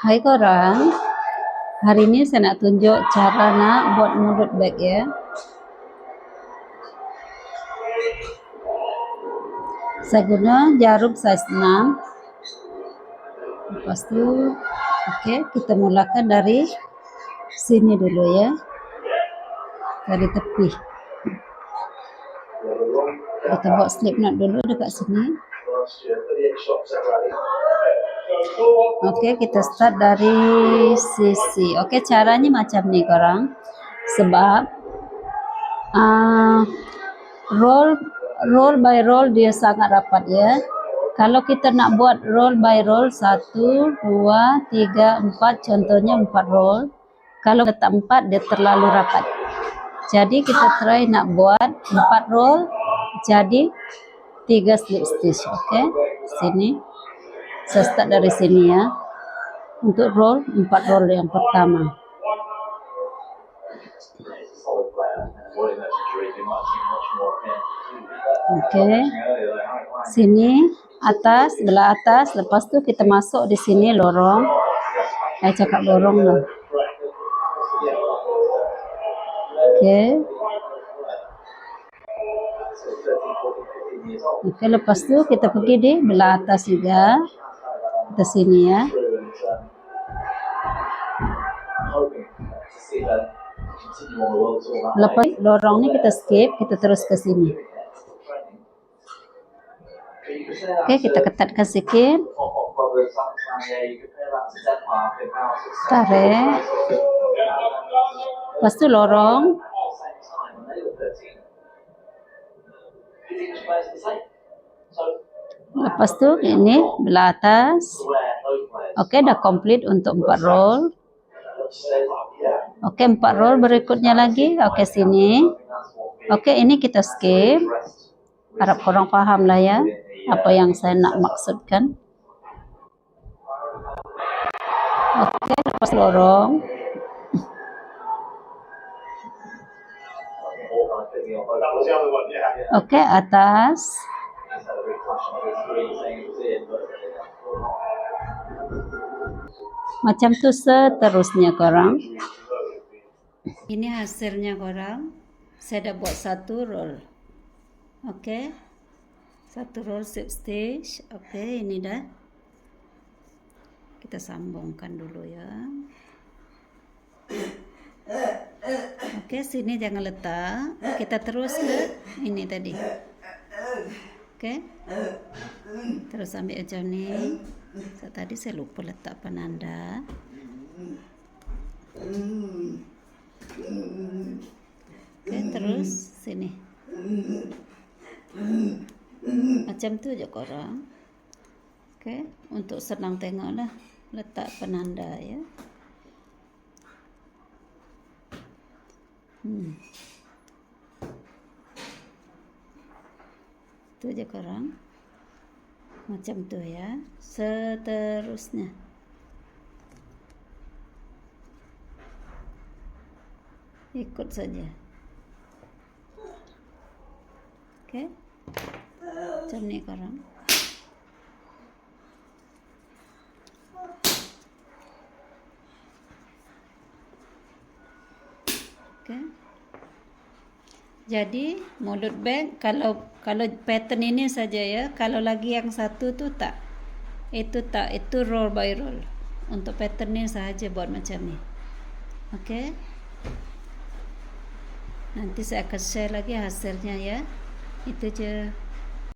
Hai korang, hari ini saya nak tunjuk cara nak buat mulut bag ya. Saya guna jarum saiz 6. Lepas tu, okey, kita mulakan dari sini dulu ya. Dari tepi. Kita buat slip knot dulu dekat sini. Okey, kita start dari sisi. Okey, caranya macam ni korang. Sebab uh, roll roll by roll dia sangat rapat ya. Kalau kita nak buat roll by roll satu, dua, tiga, empat, contohnya empat roll. Kalau letak empat dia terlalu rapat. Jadi kita try nak buat empat roll jadi tiga slip stitch. Okey, sini. Saya start dari sini ya. Untuk roll empat roll yang pertama. Okey. Sini atas, belah atas. Lepas tu kita masuk di sini lorong. Saya cakap lorong lah. Okey. Okey, lepas tu kita pergi di belah atas juga. Kita sini ya. Lepas lorong ni kita skip, kita terus ke sini. Okey, kita ketatkan sikit. Tarik. Lepas lorong. Lepas tu ini belah atas. Okey, dah complete untuk empat roll. Okey, empat roll berikutnya lagi. Okey, sini. Okey, ini kita skip. Harap korang faham lah ya. Apa yang saya nak maksudkan. Okey, lepas lorong. Okey, atas. Macam tu seterusnya korang. Ini hasilnya korang. Saya dah buat satu roll. Okey. Satu roll slip stitch. Okey, ini dah. Kita sambungkan dulu ya. Okey, sini jangan letak. Kita terus ke ini tadi. Okey. Terus ambil macam ni. So, tadi saya lupa letak penanda. Okey, terus sini. Macam tu je korang. Okey, untuk senang tengoklah letak penanda ya. Hmm. Tu je korang. Macam tu ya. Seterusnya. Ikut saja. Okey. Macam ni korang. Okey. Jadi mulut bag kalau kalau pattern ini saja ya. Kalau lagi yang satu tu tak. Itu tak. Itu roll by roll. Untuk pattern ini saja buat macam ni. Okey. Nanti saya akan share lagi hasilnya ya. Itu je.